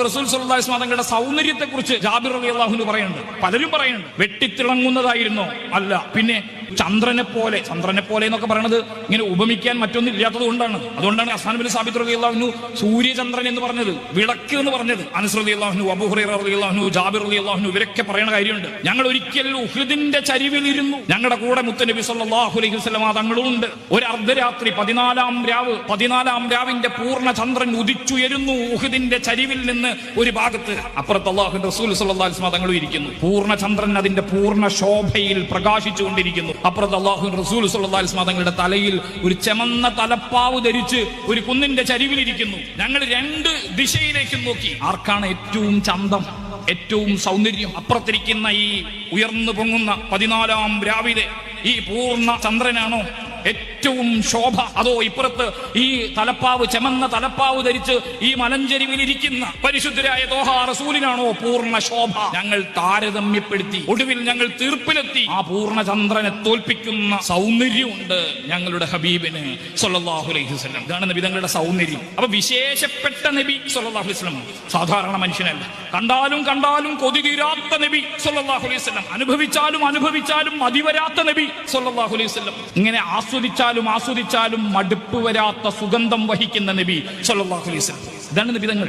റസൂൽ സല്ലല്ലാഹു അലൈഹി തങ്ങളുടെ സൗന്ദര്യത്തെ കുറിച്ച് ജാബിർ അലി അള്ളാഹുന് പറയുന്നുണ്ട്. പലരും പറയുന്നുണ്ട്. വെട്ടിത്തിളങ്ങുന്നതായിരുന്നോ. അല്ല പിന്നെ ചന്ദ്രനെ പോലെ ചന്ദ്രനെ പോലെ എന്നൊക്കെ പറയുന്നത് ഇങ്ങനെ ഉപമിക്കാൻ മറ്റൊന്നും ഇല്ലാത്തത് കൊണ്ടാണ്. അതുകൊണ്ടാണ് അസ്മാൻ ബിൻ സാബിത് അള്ളാഹുനു സൂര്യചന്ദ്രൻ എന്ന് പറഞ്ഞത് വിളക്ക് എന്ന് പറഞ്ഞത്. അനുസൃതി അള്ളാഹുനു റലി അള്ളാഹുനു ജാബിർ അലി അള്ളാഹുനു ഇവരൊക്കെ പറയുന്ന കാര്യമുണ്ട്. ഞങ്ങൾ ഒരിക്കൽ ചരിവിൽ ഇരുന്നു ഞങ്ങളുടെ കൂടെ മുത്തനബി സല്ലാഹു അലൈഹി വസല്ലമ തങ്ങളും ഉണ്ട് ഒരു അർദ്ധരാത്രി പതിനാലാം രാവ് പതിനാലാം രാവിന്റെ പൂർണ ചന്ദ്രൻ ഉദിച്ചുയരുന്നു ഉഹുദിന്റെ ചരിവിൽ നിന്ന് ഒരു ഭാഗത്ത്. അപ്പുറത്ത് അള്ളാഹു റസൂൽ സല്ലല്ലാഹു അലൈഹി വസല്ലമ തങ്ങളും ഇരിക്കുന്നു. പൂർണ ചന്ദ്രൻ അതിന്റെ പൂർണ ശോഭയിൽ പ്രകാശിച്ചുകൊണ്ടിരിക്കുന്നു. അപ്പുറത്ത് അള്ളാഹു റസൂൽ വസല്ലമ തങ്ങളുടെ തലയിൽ ഒരു ചെമന്ന തലപ്പാവ് ധരിച്ച് ഒരു കുന്നിന്റെ ചരിവിലിരിക്കുന്നു. ഞങ്ങൾ രണ്ട് ദിശയിലേക്ക് നോക്കി. ആർക്കാണ് ഏറ്റവും ചന്തം ഏറ്റവും സൗന്ദര്യം? അപ്പുറത്തിരിക്കുന്ന ഈ ഉയർന്നു പൊങ്ങുന്ന പതിനാലാം രാവിലെ ഈ പൂർണ ചന്ദ്രനാണോ ഏറ്റവും ശോഭ. അതോ ഇപ്പുറത്ത് ഈ തലപ്പാവ് ചെമന്ന തലപ്പാവ് ധരിച്ച് ഈ മലഞ്ചെരിവിലിരിക്കുന്ന പരിശുദ്ധരായ തോഹ റസൂലിനാണോ പൂർണ ശോഭ? ഞങ്ങൾ താരതമ്യപ്പെടുത്തി ഒടുവിൽ ഞങ്ങൾ തീർപ്പിലെത്തി. ആ പൂർണ ചന്ദ്രനെ തോൽപ്പിക്കുന്ന സൗന്ദര്യമുണ്ട് ഞങ്ങളുടെ ഹബീബിന് സല്ലല്ലാഹു അലൈഹി വസല്ലം. ഇതാണ് നബി തങ്ങളുടെ സൗന്ദര്യം. അപ്പൊ വിശേഷപ്പെട്ട നബി സല്ലല്ലാഹു അലൈഹി വസല്ലം. സാധാരണ മനുഷ്യനല്ല. കണ്ടാലും കണ്ടാലും കൊതി തീരാത്ത നബി സല്ലല്ലാഹു അലൈഹി വസല്ലം. അനുഭവിച്ചാലും അനുഭവിച്ചാലും മതിവരാത്ത നബി സല്ലല്ലാഹു അലൈഹി വസല്ലം. ഇങ്ങനെ ആസ്വദിച്ചാലും ആസ്വദിച്ചാലും മടുപ്പ് വരാത്ത സുഗന്ധം വഹിക്കുന്ന നബി വസല്ലം. ഇതാണ് നബി തങ്ങൾ.